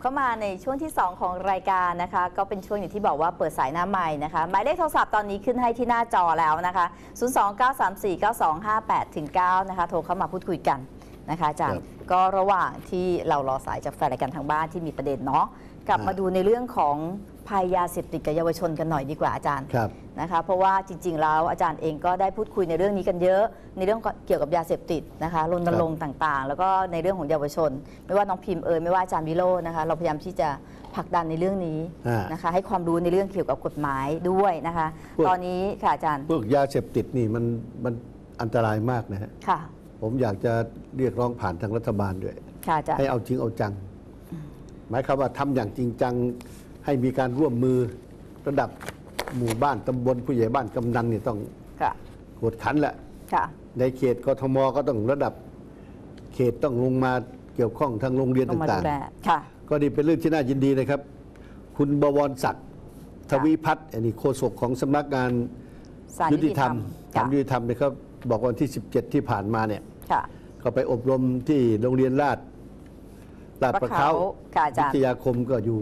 เข้ามาในช่วงที่ 2 ของรายการนะคะ ก็เป็นช่วงอย่างที่บอกว่าเปิดสายหน้าใหม่นะคะหมายเลขโทรศัพท์ตอนนี้ขึ้นให้ที่หน้าจอแล้วนะคะ 029349258ถึง9นะคะโทรเข้ามาพูดคุยกันนะคะอาจารครัย์บก็ระหว่างที่เรารอสายจากแฟนรายการทางบ้านที่มีประเด็นเนาะกลับอ่ามมาดูในเรื่องของ ภัยยาเสพติดกับเยาวชนกันหน่อยดีกว่าอาจารย์ครับนะคะเพราะว่าจริง ๆ แล้วอาจารย์เองก็ได้พูดคุยในเรื่องนี้กันเยอะ ในเรื่องเกี่ยวกับยาเสพติดนะคะรณรงค์ต่างๆ แล้วก็ในเรื่องของเยาวชน ไม่ว่าน้องพิมพ์เอยไม่ว่าอาจารย์วิโรจน์นะคะเราพยายามที่จะผลักดันในเรื่องนี้อ่านนะคะให้ความรู้ในเรื่องเกี่ยวกับกฎหมายด้วยนะคะพวกตอนนี้ค่ะอาจารย์พวกยาเสพติดนี่มันมันอันตรายมากนะฮะค่ะผมอยากจะเรียกร้องผ่านทางรัฐบาลด้วยค่ะอาจารย์ให้เอาจริงเอาจัง หมายความว่าทำอย่างจริงจัง ให้มีการร่วมมือระดับหมู่บ้านตำบลผู้ใหญ่บ้านกำนันเนี่ยต้องค่ะกวดขันแหละ ค่ะ ในเขตกทมก็ต้องระดับ เขตต้องลงมาเกี่ยวข้องทางโรงเรียนต้องมาต่าดูงแลค่ะ ๆ ก็นี่เป็นเรื่องที่น่ายินดีนะครับ คุณบวรศักดิ์ทวีพัฒน์อันนี้โฆษกของสำนักงานศาลยุติธรรมศาค่ะลยุติธรรมเนี่ยเขาบอกวันที่ 17 ที่ผ่านมาเนี่ย ค่ะ ก็ไปอบรมที่โรงเรียนลาดลาดประเขาค่ะอาจารย์ วิทยาคมก็อยู่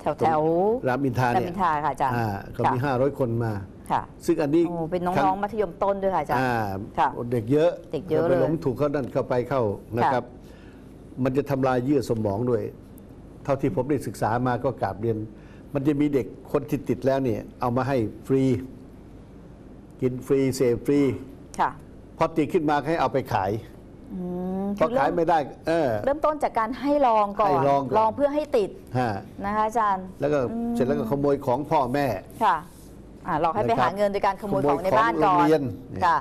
แถวแถวรามอินทราราเนี่มิยนทราค่ะอาจารย์อ่าก็มีค่ะ500 คนมาค่ะ ซึ่งอันนี้โอ้เป็นครั้น้องๆมัธยมต้นด้วยค่ะอาจารย์อ่าค่ะเด็กเยอะเด็กเยอะไปเลยหลงถูกเขานั่นเข้าไปเข้านะครับ มันจะทำลายเยื่อสมองด้วย เท่าที่ผมได้ศึกษามาก็กราบเรียน มันจะมีเด็กคนที่ติดแล้วเนี่ย เอามาให้ฟรี กินฟรีเสพฟรีค่ะพอติดขึ้นมาให้เอาไปขาย อืมพอคือเริ่ขายมไม่ได้ เออ เริ่มต้นจากการให้ลองก่อน ให้ลองก่อนเพื่อให้ติดฮะนะคะอาจารย์ แล้วก็เสร็จแล้วก็ขโมยของพ่อแม่ ค่ะอ่าหลอกให้ไปนะครับหาเงินโดยการขโมยขโมขยองในบ้านก่อของโรงนเรียน ค่ะ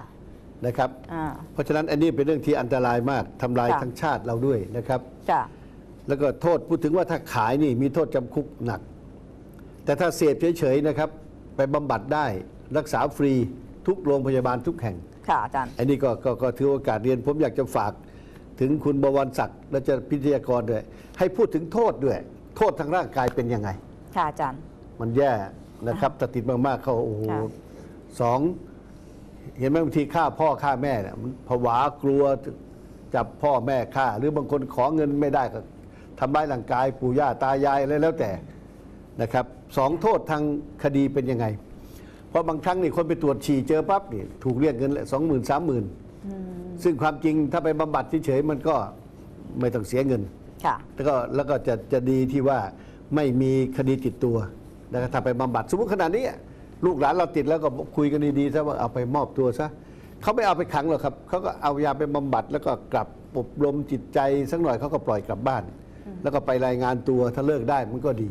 นะครับ อ่า เพราะฉะนั้นอันนี้เป็นเรื่องที่อันตรายมากทำลายค่ะ ทั้งชาติเราด้วยนะครับ ค่ะแล้วก็โทษพูดถึงว่าถ้าขายนี่มีโทษจำคุกหนัก แต่ถ้าเสพเฉยๆนะครับ ไปบำบัดได้รักษาฟรีทุกโรงพยาบาลทุกแห่ง ค่ะอาจารย์ อันนี้ก็ก็ก็ถือโอกาสเรียน ผมอยากจะฝากถึงคุณบวรศักดิ์และจะพิทยากรด้วย ให้พูดถึงโทษด้วย โทษทางร่างกายเป็นยังไง ค่ะอาจารย์ มันแย่นะครับถ้าติดมากๆเข้าโอ้โหค่ะ สองเห็นไหมบางทีฆ่าพ่อฆ่าแม่เนี่ยมันผวากลัวจับพ่อแม่ฆ่า หรือบางคนขอเงินไม่ได้ก็ทำร้ายร่างกายปู่ย่าตายายอะไรแล้วแต่นะครับสองโทษทางคดีเป็นยังไงเพ ราะบางครั้งนี่คนไปตรวจฉี่เจอปั๊บนี่ถูกเรียกเงินสองหมื่นสามหมื่นซึ่งความจริงถ้าไปบำบัดเฉยๆมันก็ไม่ต้องเสียเงินค่ะแล้วก็แล้วก็จะจะดีที่ว่าไม่มีคดีติดตัวนะครับถ้าไปบำบัดสมมติขนาดนี้อะลูกหลานเราติดแล้วก็คุยกันดีๆซะว่าเอาไปมอบตัวซะเขาไม่เอาไปขังหรอกครับเขาก็เอายาไปบำบัดแล้วก็กลับอบรมจิตใจสักหน่อยเขาก็ปล่อยกลับบ้าน แล้วก็ไปรายงานตัวถ้าเลิกได้มันก็ดี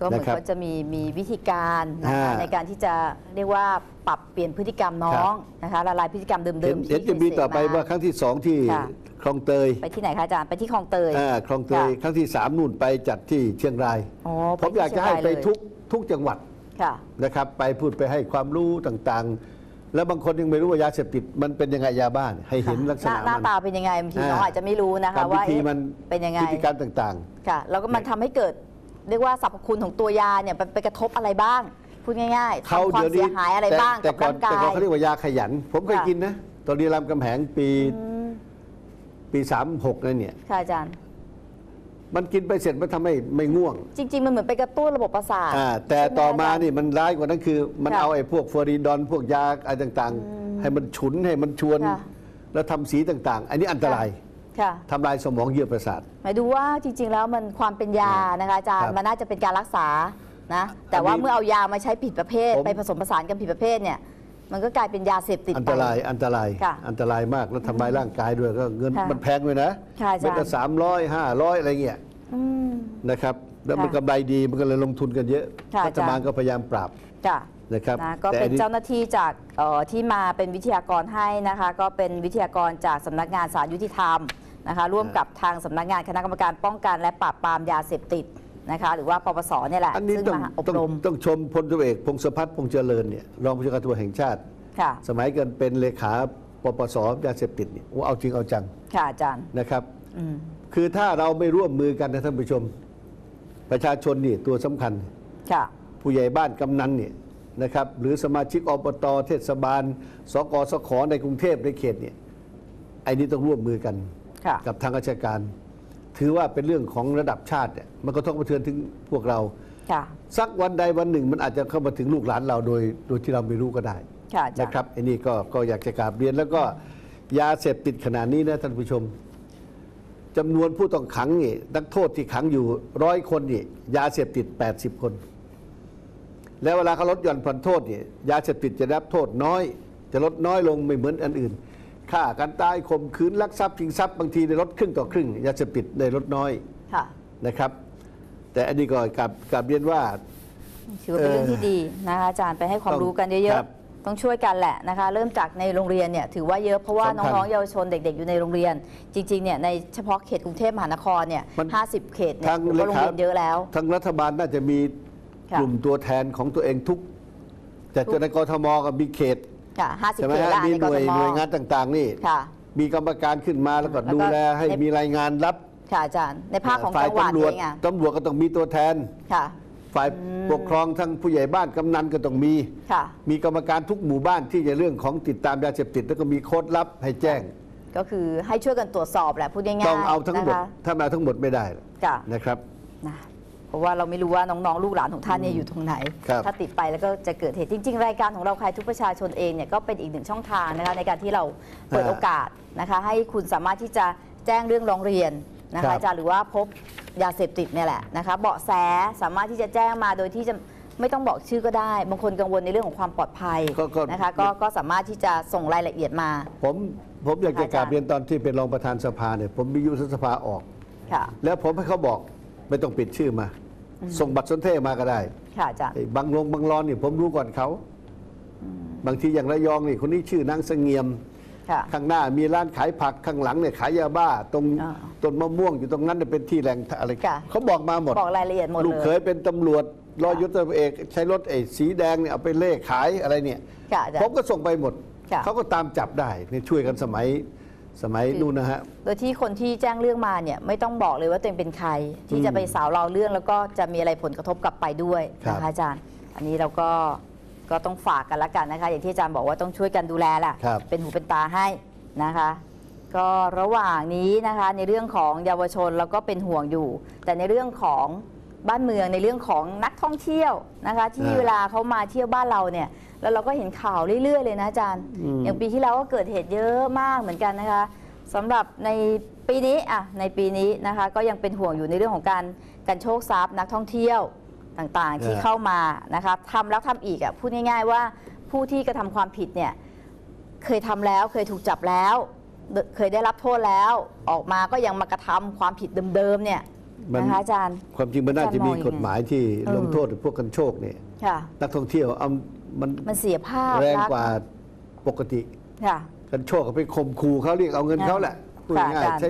ก็เหมือนนะครับว่าจะมีมีวิธีการนะคะอ่า ในการที่จะเรียกว่าปรับเปลี่ยนพฤติกรรมน้องนะคะละลายพฤติกรรมเดิเห็นมๆเห็นที่จะมีเคยเสพต่อไปว่าครั้งที่สองที่ค่ะ คลองเตยไปที่ไหนคะอาจารย์ไปที่คลองเตยอ่าคลองเตยค่ะครั้งที่สามนู่นไปจัดที่เชียงราย อ๋อผมอยากจะให้ที่ไปเชียงรายเลยทุกทุกจังหวัดค่ะ นะครับ ไปพูดไปให้ความรู้ต่างๆ แล้วบางคนยังไม่รู้ว่ายาเสพติดมันเป็นยังไงยาบ้าเนี่ยให้เห็นลักษหน้าณะหน้ามัน ตาเป็นยังไงบางทีอ่าน้องอาจจะไม่รู้นะคะกรรมวิว่าธีเอ๊ะมันเป็นยังไงพฤติการต่าง ค่ะแล้วก็มันทำให้เกิด เรียกว่าสรรพคุณของตัวยาเนี่ยมันไปกระทบอะไรบ้าง พูดง่ายๆๆทำความดี๋ยวเสียหายอะไรแต่บ้างแต่กับก่อนร่างกาแต่ก่อนย เขาเรียกว่ายาขยัน ผมเคยค่ะ กินนะตอนเรียนรามคำแหงปีอืมปีสามหกนั่นเนี่ย ค่ะอาจารย์ มันกินไปเสร็จมันทำให้ไม่ง่วงจริง ๆ มันเหมือนไปกระตุ้นระบบประสาทอ่าแต่ใช่ไหต่อมาจรย์ นี่มันร้ายกว่านั้นคือ มันค่ะเอาไอ้พวกฟลอริดอนพวกยาอะไรต่างๆ ให้มันฉุนให้มันชวน ค่ะ แล้วทำสีต่างๆ อันนี้อันตราย ค่ะ ทำลายสมองเยื่อประสาท หมายดูว่าจริง ๆ แล้วมันความเป็นยานะคะอาจารครัย์บมันน่าจะเป็นการรักษานะแต่ว่าอันนี้เมื่อเอายามาใช้ผิดประเภท ผม ไปผสมผสานกันผิดประเภทเนี่ยมันก็กลายเป็นยาเสพติดอันไปตรายอันตรายค่ะอันตรายมากแล้วทำลายร่างกายด้วยก็เงินค่ะมันแพงด้วยนะค่ะอาจารย์ เป็นละสามร้อยห้าร้อยอะไรเงี้ยอืม นะครับแล้วมันค่ะกำไรดีมันก็เลยลงทุนกันเยอะค่ะรัฐบาลอาจารย์ก็พยายามปราบจ้ะนะครับนะก็แต่เป็นอัเจ้าหน้าที่จากเอ่อที่มาเป็นวิทยากรให้นะคะ ก็เป็นวิทยากรจากสำนักงานสารยุติธรรม นะคะร่วมกับทางสำนักงานคณะกรรมการป้องกันและปราบปรามยาเสพติดนะคะหรือว่าปปสเนี่ยแหละอันนี้ซึ่งต้องมาอบต้องรม ต้องชมพลตำรวจเอกพงศพัฒน์พงษ์เจริญเนี่ยรองผู้จัดการตำรวจแห่งชาติ ค่ะ สมัยกันเป็นเลขาปปสยาเสพติดเนี่ยโอ้เอาจริงเอาจังค่ะอาจารย์นะครับ อืมคือถ้าเราไม่ร่วมมือกันนะท่านผู้ชม ประชาชนนี่ตัวสำคัญ ค่ะ ผู้ใหญ่บ้านกำนันเนี่ยนะครับหรือสมาชิกอบตเทศบาล สกสขในกรุงเทพในเขตเนี่ยไอ้นี่ต้องร่วมมือกันค่ะ กับทางราชการ ถือว่าเป็นเรื่องของระดับชาติเนี่ยมันก็ต้องกระเทือนถึงพวกเราค่ะสักวันใดวันหนึ่งมันอาจจะเข้ามาถึงลูกหลานเราโดยโดยที่เราไม่รู้ก็ได้ค่ะอาจารย์นะครับอันนี้ก็ก็อยากจะกราบเรียนแล้วก็ยาเสพติดขนาดนี้นะท่านผู้ชมจำนวนผู้ต้องขังนี่นักโทษที่ขังอยู่ร้อยคนนี่ยาเสพติด 80 คน แล้วเวลาเขาลดหย่อนผ่อนโทษนี่ยาเสพติดจะได้รับโทษน้อย จะลดน้อยลงไม่เหมือนอันอื่น ฆ่ากันตายข่มขืนลักทรัพย์ชิงทรัพย์บางทีได้ลดครึ่งต่อครึ่งยาเสพติดได้ลดน้อยค่ะนะครับ แต่อันนี้ก็กลับกลับเรียนว่าถือว่าเป็นเรื่องที่ดีนะคะอาจารย์ไปให้ความต้องรู้กันเยคอะรับๆต้องช่วยกันแหละนะคะ เริ่มจากในโรงเรียนเนี่ยถือว่าเยอะเพราะว่าสำคัญน้องๆเยาวชนเด็ก ๆ อยู่ในโรงเรียน จริงๆเนี่ยในเฉพาะเขตกรุงเทพมหานครเนี่ยมันห้าสิบเขตเนี่ยทางถือว่าโรงเรียนเลขาเยอะแล้วทางรัฐบาลน่าจะมีค่ะกลุ่มตัวแทนของตัวเองทุกแต่ทุกจะในกทมก็มีเขต ค่ะห้าสิบใช่ไหมเขตฮะละมีในหกน่วทยมหน่วยงานต่าง ๆ นี่ ค่ะ มีกรรมการขึ้นมาแล้วก็แล้วก็ดูแลให้ใน มีรายงานรับค่ะอาจารย์ ในภาคของฝ่ายจังหวัดตำรวจเองอะตำรวจก็ต้องมีตัวแทน ค่ะ ฝ่ายปกครองทั้งผู้ใหญ่บ้านกำนันก็ต้องมี ค่ะ มีกรรมการทุกหมู่บ้านที่จะเรื่องของติดตามยาเสพติด แล้วก็มีโค้ดลับให้แจ้ง ก็คือให้ช่วยกันตรวจสอบแหละพูดง่ายๆต้องเอาทั้งหมด นะคะถ้ามาทั้งหมดไม่ได้ค่ะ นะครับ นะ เพราะว่าเราไม่รู้ว่าน้องๆ ลูกหลานของท่านเนี่ยอยู่ตรงไหน ครับถ้าติดไปแล้วก็จะเกิดเหตุจริง ๆ รายการของเราใครทุกประชาชนเองเนี่ยก็เป็นอีกหนึ่งช่องทางนะคะในการที่เราเปิดโอกาสนะคะให้คุณสามารถที่จะแจ้งเรื่องร้องเรียนนะครัคะบ อาจารย์หรือว่าพบยาเสพติดเนี่ยแหละนะคะเบาะแสสามารถที่จะแจ้งมาโดยที่จะไม่ต้องบอกชื่อก็ได้ บางคนกังวลในเรื่องของความปลอดภัยก็ก็ นะคะก็ก็สามารถที่จะส่งรายละเอียดมาผมผมอยากจะอาจารย์กราบเรียนตอนที่เป็นรองประธานสภาเนี่ยผมมียุทธสภาออก ค่ะ แล้วผมให้เขาบอก ไม่ต้องปิดชื่อมา ส่งบัตรสนเทศมาก็ได้ค่ะอาจารย์ไอ้บางลงบางรอนนี่ผมรู้ก่อนเขา บางทีอย่างระยองนี่คนนี้ชื่อนางเสงียม ค่ะ ข้างหน้ามีร้านขายผักข้างหลังเนี่ยขายยาบ้า ตรงอ่าต้นมะม่วงอยู่ตรงนั้นเนี่ยเป็นที่แหล่งอะไรค่ะ เขาบอกมาหมด บอกรายละเอียดหมดลูกเลเคยยเป็นตำรวจรอยุทธเอกใช้รถไอ้สีแดงเนี่ยเอาไปเล่ขายอะไรเนี่ย ค่ะอาจารผมย์ ก็ส่งไปหมด ค่ะ เขาก็ตามจับได้เนี่ยช่วยกันสมัย สมัยคือนู่นนะฮะ โดยที่คนที่แจ้งเรื่องมาเนี่ยไม่ต้องบอกเลยว่าตัวเองเป็นใคร ที่อืมจะไปสาวเราเรื่องแล้วก็จะมีอะไรผลกระทบกลับไปด้วยครับนะคะอาจารย์ อันนี้เราก็ก็ต้องฝากกันละกันนะคะ อย่างที่อาจารย์บอกว่าต้องช่วยกันดูแลแหละครับเป็นหูเป็นตาให้นะคะ ก็ระหว่างนี้นะคะในเรื่องของเยาวชนเราก็เป็นห่วงอยู่ แต่ในเรื่องของบ้านเมืองในเรื่องของนักท่องเที่ยวนะคะ ที่อ่าเวลาเขามาเที่ยวบ้านเราเนี่ย แล้วเราก็เห็นข่าวเรื่อยๆเลยนะอาจารย์ อืม อย่างปีที่แล้วก็เกิดเหตุเยอะมากเหมือนกันนะคะสำหรับในปีนี้อะในปีนี้นะคะ ก็ยังเป็นห่วงอยู่ในเรื่องของการการโชคทรัพย์นักท่องเที่ยวต่างๆ ที่เออเข้ามานะคะทำแล้วทำอีกอะพูดง่าย ๆ ว่าผู้ที่กระทำความผิดเนี่ย เคยทำแล้วเคยถูกจับแล้ว เคยได้รับโทษแล้ว ออกมาก็ยังมากระทำความผิดเดิมๆเนี่ยมัน นะคะอาจารย์ ความจริงมันน่าจะมีกฎหมายที่เออลงโทษพวกกันโชคเนี่ย ค่ะ นักท่องเที่ยวเอา มันมันเสียภาพแรงลัษณ์กว่าปกติค่ะ กันโชคก็ไปข่มขู่เขาเรียกเอาเงินเขาแหละพูดค่ะง่ายอาจารย์ๆใช้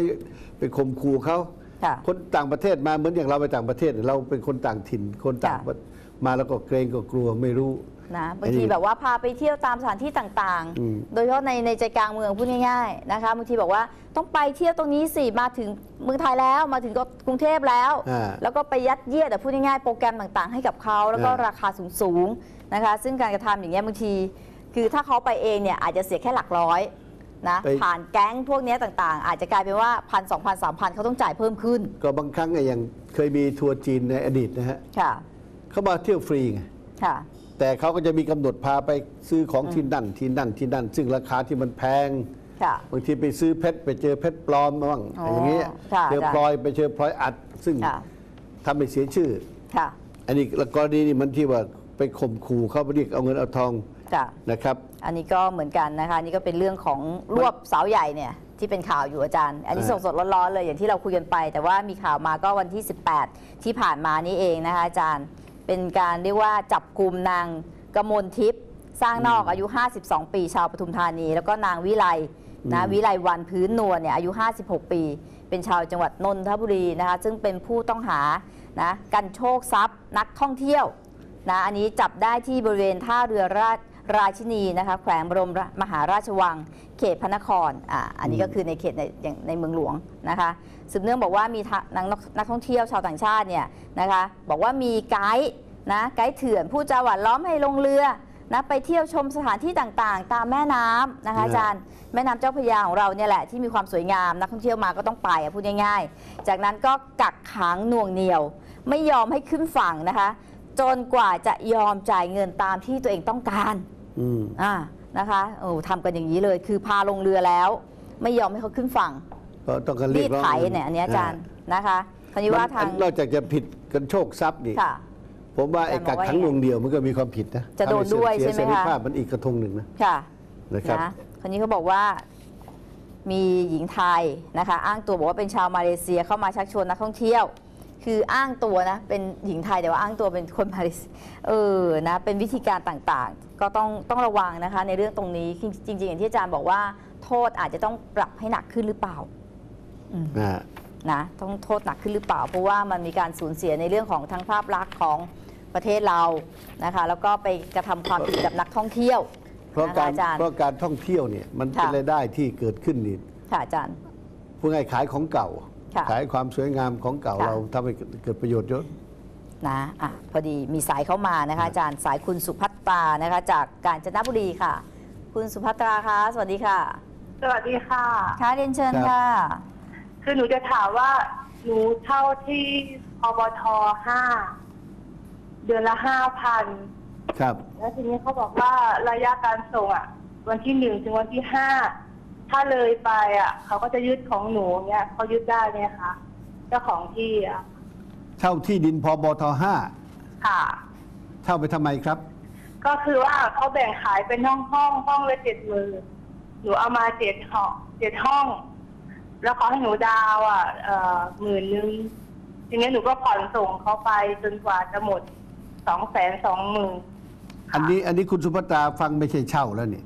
ไปข่มขู่เขาค่ะคนต่างประเทศมาเหมือนอย่างเราไปต่างประเทศ เราเป็นคนต่างถิ่น คนต่างค่ะประมาแล้วก็เกรงก็กลัวไม่รู้ นะบางอันนี้ทีแบบว่าพาไปเที่ยวตามสถานที่ต่างอืม ๆ โดยเฉพาะในในใจกลางเมืองพูดง่ายๆนะคะบางทีบอกว่าต้องไปเที่ยวตรงนี้สิมาถึงเมืองไทยแล้วมาถึงก็กรุงเทพแล้ว อ่า แล้วก็ไปยัดเยียดแต่พูดง่ายๆโปรแกรมต่างๆ ให้กับเขาแล้วก็อ่า ราคาสูงๆนะคะ ซึ่งการกระทำอย่างเงี้ยบางที คือถ้าเขาไปเองเนี่ยอาจจะเสียแค่หลักร้อยนะผ่านแก๊งพวกเนี้ยต่างๆ อาจจะกลายเป็นว่าพันสองพันสามพันเขาต้องจ่ายเพิ่มขึ้นก็บางครั้งไงอย่างเคยมีทัวร์จีนในอดีตนะฮะค่ะเขามาเที่ยวฟรีไงค่ะ แต่เขาก็จะมีกำหนดพาไปซื้อของที่นั่นที่นั่นที่นั่น ซึ่งราคาที่มันแพง ค่ะ บางทีไปซื้อเพชรไปเจอเพชรปลอมบ้างอ๋ออย่างเงี้ยค่ะเจอพลอยไปเจอพลอยอัด ซึ่งค่ะ ทำให้เสียชื่อ ค่ะ อันนี้กรณีนี่มันที่ว่าไปข่มขู่เขาไปเรียกเอาเงินเอาทองค่ะ นะครับ อันนี้ก็เหมือนกันนะคะอันนี่ก็เป็นเรื่องของรวบสาวใหญ่เนี่ยที่เป็นข่าวอยู่อาจารย์ อันนี้อ่าสดๆร้อนๆเลยอย่างที่เราคุยกันไป แต่ว่ามีข่าวมาก็วันที่ 18 ที่ผ่านมานี้เองนะคะอาจารย์ เป็นการเรียกว่าจับกลุ่มนางกมลทิพย์สร้างนอกอายุ 52 ปีชาวปทุมธานี แล้วก็นางวิไลนะวิไลวันพื้นนวลเนี่ยอายุ 56 ปี เป็นชาวจังหวัดนนทบุรีนะคะซึ่งเป็นผู้ต้องหานะกันโชคทรัพย์นักท่องเที่ยวนะอันนี้จับได้ที่บริเวณท่าเรือราช ราชินีนะคะแขวงบรมรามหาราชวัง เขตพระนครอ่าอันนี้ก็คือในเขตในอย่างในเมืองหลวงนะคะสืบเนื่องบอกว่ามีทะนักนักท่องเที่ยวชาวต่างชาติเนี่ยนะคะบอกว่ามีไกด์นะไกด์เถื่อนผู้จาหวานล้อมให้ลงเรือนะไปเที่ยวชมสถานที่ต่างๆ ตามแม่น้ำนะคะอาจารย์แม่น้ำเจ้าพระยาของเราเนี่ยแหละที่มีความสวยงามนักท่องเที่ยวมาก็ต้องไปอะพูดง่ายๆ จากนั้นก็กักขังหน่วงเหนียว ไม่ยอมให้ขึ้นฝั่งนะคะ จนกว่าจะยอมจ่ายเงินตามที่ตัวเองต้องการ อืมอ่านะคะโอ้ทำกันอย่างนี้เลย คือพาลงเรือแล้ว ไม่ยอมให้เขาขึ้นฝั่งก็ต้องการเรีรียกดร้องไถเนี่ยอันนี้อาจารย์นะคะคราวนี้ว่าทางนอกจากจะผิดกันโชคทรัพย์นี่ค่ะ ผมว่าไอ้อาจารย์บอกว่ากักขังหน่วงเดียวมันก็มีความผิดนะจะโดนด้วยทำห้เสีใช่ไหมเสรีคะภาพมันอีกกระทงหนึ่งนะ ค่ะนะครับนะคราวนี้เขาบอกว่ามีหญิงไทยนะคะ อ้างตัวบอกว่าเป็นชาวมาเลเซียเข้ามาชักชวนนักท่องเที่ยว คืออ้างตัวนะ เป็นหญิงไทยแต่ว่าอ้างตัวเป็นคนมาเลเซียเออนะเป็นวิธีการต่างๆ ก็ต้องต้องระวังนะคะ ในเรื่องตรงนี้จริง ๆ อย่างที่อาจารย์บอกว่าโทษอาจจะต้องปรับให้หนักขึ้นหรือเปล่านะฮะ นะต้องโทษหนักขึ้นหรือเปล่า เพราะว่ามันมีการสูญเสียในเรื่องของทั้งภาพลักษณ์ของประเทศเรานะคะแล้วก็ไปกระทำความผิดกับนักท่องเที่ยวเพราะนะคะการอาจารย์ เพราะการท่องเที่ยวเนี่ยมันเป็นค่ะ รายได้ที่เกิดขึ้นนี่ค่ะอาจารย์ พูดง่ายๆขายของเก่าค่ะ ขายความสวยงามของเก่าค่ะเราทำให้เกิดประโยชน์เยอะนะอะพอดีมีสายเข้ามานะคะ อาจารย์สายคุณสุภัตตรานะคะ จากกาญจนบุรีค่ะ คุณสุภัตราคะสวัสดีค่ะ สวัสดีค่ะค่ะเรียนเชิญครับค่ะ คือหนูจะถามว่าหนูเช่าที่อบทห้าเดือนละห้าพันครับ แล้วทีนี้เขาบอกว่าระยะการส่งอะ วันที่หนึ่งถึงวันที่ห้า ถ้าเลยไปอะเขาก็จะยึดของหนูเนี่ยเขายึดได้ไหมคะเจ้าของที่อะเช่าที่ดินพบทห้าค่ะ เช่าไปทำไมครับ ก็คือว่าเขาแบ่งขายเป็นห้องห้องห้องละเจ็ดหมื่นหนูเอามาเจ็ดห้องเจ็ดห้อง แล้วเขาให้หนูดาวอะเอ่อหมื่นนึงทีนี้หนูก็ผ่อนส่งเขาไปจนกว่าจะหมดสองแสนสองหมื่นอันนี้อันนี้คุณสุภัตราฟังไม่ใช่เช่าแล้วนี่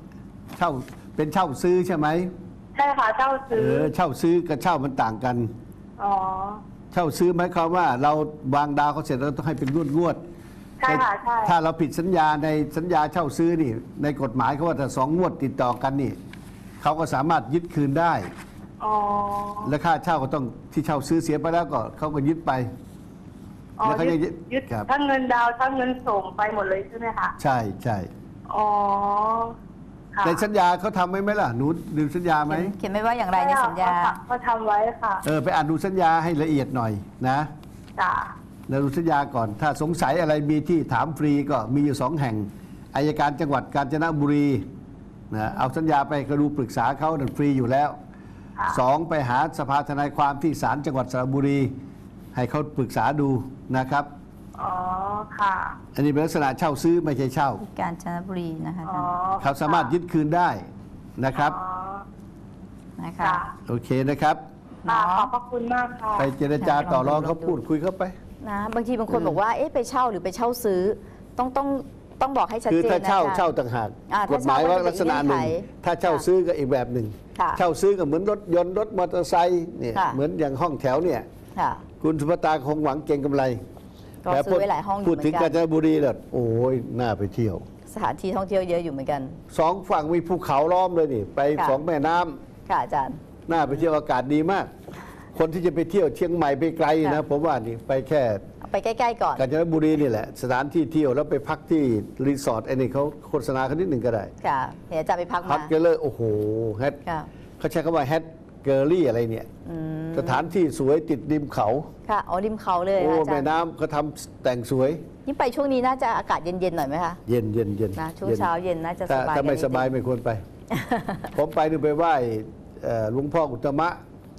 เช่า เป็นเช่าซื้อใช่ไหมใช่ค่ะเช่าเอซื้ออเช่าซื้อกับเช่ามันต่างกัน อ๋อเช่าซื้อหมายความว่าเราวางดาวเขาเสร็จแล้วต้องให้เป็นงวดงวดๆใช่ค่ะใช่ถ้าเราผิดสัญญาในสัญญาเช่าซื้อนี่ ในกฎหมายเขาว่าถ้าสองงวดติดต่อกันนี่เขาก็สามารถยึดคืนได้ อ๋อและค่าเช่าก็ต้องที่เช่าซื้อเสียไปแล้วก็เขาก็ยึดไป อ๋อแล้วเขาจะยึดยึดครับ ทั้งเงินดาวทั้งเงินส่งไปหมดเลยใช่ไหมคะใช่ใช่ อ๋อ ค่ะในสัญญาเขาทำไว้ไหมล่ะหนูดูสัญญาไหม เขียนเขียนไม่ว่าอย่างไรในสัญญาใช่ค่ะเขาทำไว้ค่ะเออไปอ่านดูสัญญาให้ละเอียดหน่อยนะจ้ะแล้วดูสัญญาก่อน ถ้าสงสัยอะไรมีที่ถามฟรีก็มีอยู่สองแห่งอายการจังหวัดกาญจนบุรีนะเอาสัญญาไปก็ดูปรึกษาเขานั่นฟรีอยู่แล้วค่ะสองไปหาสภาทนายความที่ศาลจังหวัดสระบุรี ให้เขาปรึกษาดูนะครับ อ๋อ ค่ะ อันนี้เป็นลักษณะเช่าซื้อไม่ใช่เช่ากาญจนบุรีนะคะอาอ๋อจารย์เขาสามารถยึดคืนได้นะครับ อ๋อนะคะ ค่ะโอเคนะครับ ค่ะเนาะขอบพระคุณมากค่ะ ไปเจรจาต่อรองลองดูเขาพูดคุยเข้าไป นะบางทีบางคนบอกว่าเอ๊ะไปเช่าหรือไปเช่าซื้อ ต้องต้องต้องบอกให้ชัดคือเจนถ้านะเช่าคะเช่าต่างหากอ่ากถ้าฎหมายเช่าว่าก็จะลักษณะหนึ่งเป็นเงื่อนไขถ้าเช่าค่ะซื้อก็อีกแบบหนึ่ง ค่ะเช่าซื้อก็เหมือนรถยนต์รถมอเตอร์ไซค์เนี่ยค่ะ เหมือนอย่างห้องแถวเนี่ย ค่ะ คุณสุภตาคงหวังเก่งกำไร ก็ซื้อไว้หลายห้องอยู่พูดถึงเหมืกาอนญกันจนบุรีเนี่ยโอ้ยน่าไปเที่ยว สถานที่ท่องเที่ยวเยอะอยู่เหมือนกัน สองฝั่งมีภูเขาล้อมเลยนี่ไปค่ะ สองแม่น้ำค่ะอาจารย์ น่าไปเที่ยวอากาศดีมาก คนที่จะไปเที่ยวเชียงใหม่ไปไกลนะค่ะ ผมว่านี่ไปแค่เอาไปใกล้ ๆ ก่อน กาญจนบุรีนี่แหละ สถานที่เที่ยวแล้วไปพักที่รีสอร์ทไอ้นี่เขาโฆษณาเขานิดหนึ่งก็ได้ค่ะเดี๋ยวอาจารย์ไปพักพัมากกันเลยโอ้โหแฮทค่ะ เขาใช้คำว่าแฮท เกอรี่อะไรเนี่ยอืมสถานที่สวยติดริมเขา ค่ะอ๋อริมเขาเลยโอ้ค่ะอาจาแม่รย์น้ำเขาทำแต่งสวยนี่ไปช่วงนี้น่าจะอากาศเย็นๆหน่อยไหมคะเย็นเย็นเย็นนะช่วงย็เช้าเย็นน่าจะสถ้าบายถ้าไม่กันนิดสบายนึงไม่ควรไป ผมไปนึงไปไหว้เอ่อหลวงพ่ออุตตมะ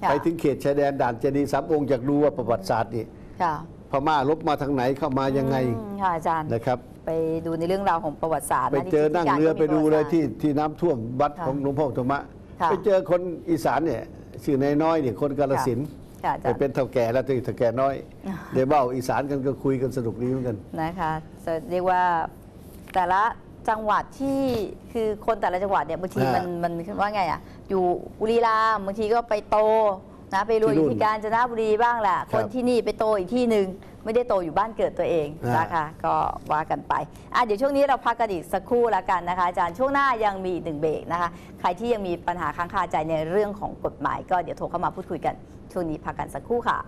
ค่ะไปถึงเขตชายแดนด่านเจดีย์สามองค์จากดูว่าประวัติศาสตร์นี่ค่ะพม่าลบมาทางไหนเข้ามายังไงอืมค่ะอาจารย์นะครับ ไปดูในเรื่องราวของประวัติศาสตร์ไปนะเจอที่นั่งที่เรือการก็ไปมีดูประเลวัยติศาสตร์ที่ที่น้ำท่วมวัดค่ะของหลวงพ่ออุตตมะ ค่ะ ไปเจอคนอีสานเนี่ยชื่อนายน้อยเนี่ยคนกาลสินธุ์ค่ะอาไปจารย์เป็นเท่าแก่แล้วตัวเท่าแก่น้อยอ่าเดี๋ยวเบ้าอีสานกันก็คุยกันสนุกดีเหมือนกัน นะคะจะเรียกว่าแต่ละจังหวัดที่คือคนแต่ละจังหวัดเนี่ยบางทีอ่ามัมันมันว่าไงอะอยู่บุรีรัมย์บางทีก็ไปโตนะไปรวยอที่นู่ยู่นที่กาญจนบุรีบ้างแหละครัคบนที่นี่ไปโตอีกที่หนึ่ง ไม่ได้โตอยู่บ้านเกิดตัวเองอ่านนะคะก็ว่ากันไปอะเดี๋ยวช่วงนี้เราพักกันอีกสักครู่ละกันนะคะอาจารย์ช่วงหน้ายังมีอีกหนึ่งเบรกนะคะใครที่ยังมีปัญหาค้างคาใจในเรื่องของกฎหมาย ก็เดี๋ยวโทรเข้ามาพูดคุยกันช่วงนี้พักกันสักครู่ค่ะ